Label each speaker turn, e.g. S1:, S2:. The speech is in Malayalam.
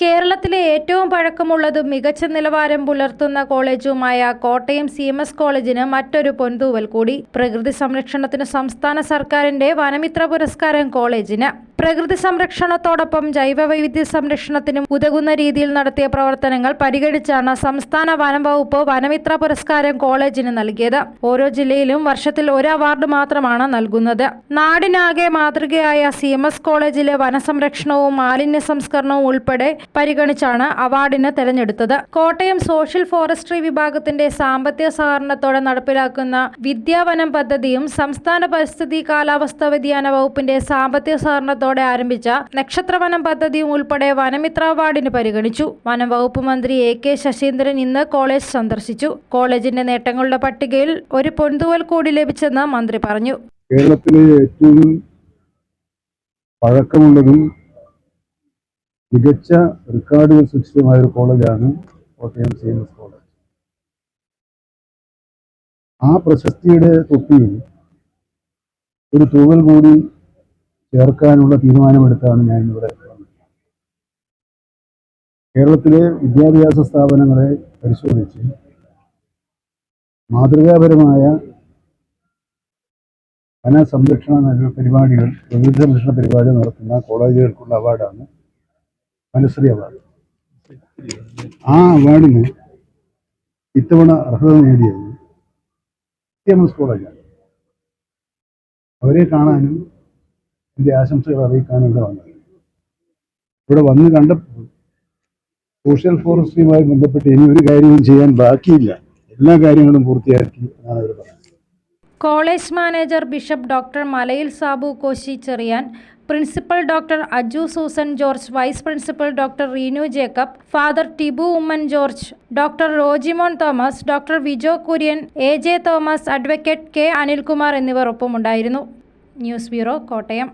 S1: കേരളത്തിലെ ഏറ്റവും പഴക്കമുള്ളതും മികച്ച നിലവാരം പുലർത്തുന്ന കോളേജുമായ കോട്ടയം സി എം എസ് കോളേജിന് മറ്റൊരു പൊൻതൂവൽ കൂടി. പ്രകൃതി സംരക്ഷണത്തിന് സംസ്ഥാന സർക്കാരിന്റെ വനമിത്ര പുരസ്കാരം കോളേജിന്. പ്രകൃതി സംരക്ഷണത്തോടൊപ്പം ജൈവവൈവിധ്യ സംരക്ഷണത്തിനും ഉതകുന്ന രീതിയിൽ നടത്തിയ പ്രവർത്തനങ്ങൾ പരിഗണിച്ചാണ് സംസ്ഥാന വനം വകുപ്പ് വനമിത്ര പുരസ്കാരം കോളേജിന് നൽകിയത്. ഓരോ ജില്ലയിലും വർഷത്തിൽ ഒരു അവാർഡ് മാത്രമാണ് നൽകുന്നത്. നാടിനാകെ മാതൃകയായ സി കോളേജിലെ വനസംരക്ഷണവും മാലിന്യ സംസ്കരണവും ഉൾപ്പെടെ പരിഗണിച്ചാണ് അവാർഡിന് തെരഞ്ഞെടുത്തത്. കോട്ടയം സോഷ്യൽ ഫോറസ്ട്രി വിഭാഗത്തിന്റെ സാമ്പത്തിക സഹകരണത്തോടെ നടപ്പിലാക്കുന്ന വിദ്യാവനം പദ്ധതിയും സംസ്ഥാന പരിസ്ഥിതി കാലാവസ്ഥാ വ്യതിയാന വകുപ്പിന്റെ സാമ്പത്തിക സഹകരണത്തോടെ ആരംഭിച്ച നക്ഷത്രവനം പദ്ധതിയും ഉൾപ്പെടെ വനമിത്ര അവാർഡിന് പരിഗണിച്ചു. വനം വകുപ്പ് മന്ത്രി എ കെ ശശീന്ദ്രൻ ഇന്ന് കോളേജ് സന്ദർശിച്ചു. കോളേജിന്റെ നേട്ടങ്ങളുടെ പട്ടികയിൽ ഒരു പൊന്തുവൽ കൂടി ലഭിച്ചെന്ന് മന്ത്രി പറഞ്ഞു.
S2: കേരളത്തിലെ ഏറ്റവും പഴക്കമുള്ളതും മികച്ച റെക്കോർഡുകൾ സൃഷ്ടിച്ചതുമായ ഒരു കോളേജാണ് Kottayam C M S college ആ പ്രശസ്തിയുടെ തൊപ്പിയിൽ ഒരു തൂവൽ കൂടി ചേർക്കാനുള്ള തീരുമാനമെടുത്താണ് ഞാൻ ഇവിടെ. കേരളത്തിലെ വിദ്യാഭ്യാസ സ്ഥാപനങ്ങളെ പരിശോധിച്ച് മാതൃകാപരമായ വന സംരക്ഷണ പരിപാടികൾ പ്രകൃതി സംരക്ഷണ പരിപാടികൾ നടത്തുന്ന കോളേജുകൾക്കുള്ള അവാർഡാണ് വനശ്രീ അവാർഡ് ആ അവാർഡിന് ഇത്തവണ അർഹത നേടിയത് എം എസ് കോളേജാണ്. അവരെ കാണാനും എന്റെ ആശംസകൾ അറിയിക്കാനും ഇവിടെ വന്നത്. ഇവിടെ വന്ന് കണ്ടപ്പോൾ സോഷ്യൽ ഫോറസ്റ്റിയുമായി ബന്ധപ്പെട്ട് ഇനി ഒരു കാര്യവും ചെയ്യാൻ ബാക്കിയില്ല. എല്ലാ കാര്യങ്ങളും പൂർത്തിയാക്കി എന്നാണ് അവർ പറഞ്ഞത്
S1: college manager bishop doctor Malayil Sabu Koshy Cherian principal doctor Aju Susan George vice principal doctor Reenu Jacob father Tibu Oommen George doctor Rojimon Thomas doctor Vijo Kurian A J Thomas advocate K Anilkumar എന്നിവർ ഒപ്പമുണ്ടായിരുന്നു. News bureau Kottayam.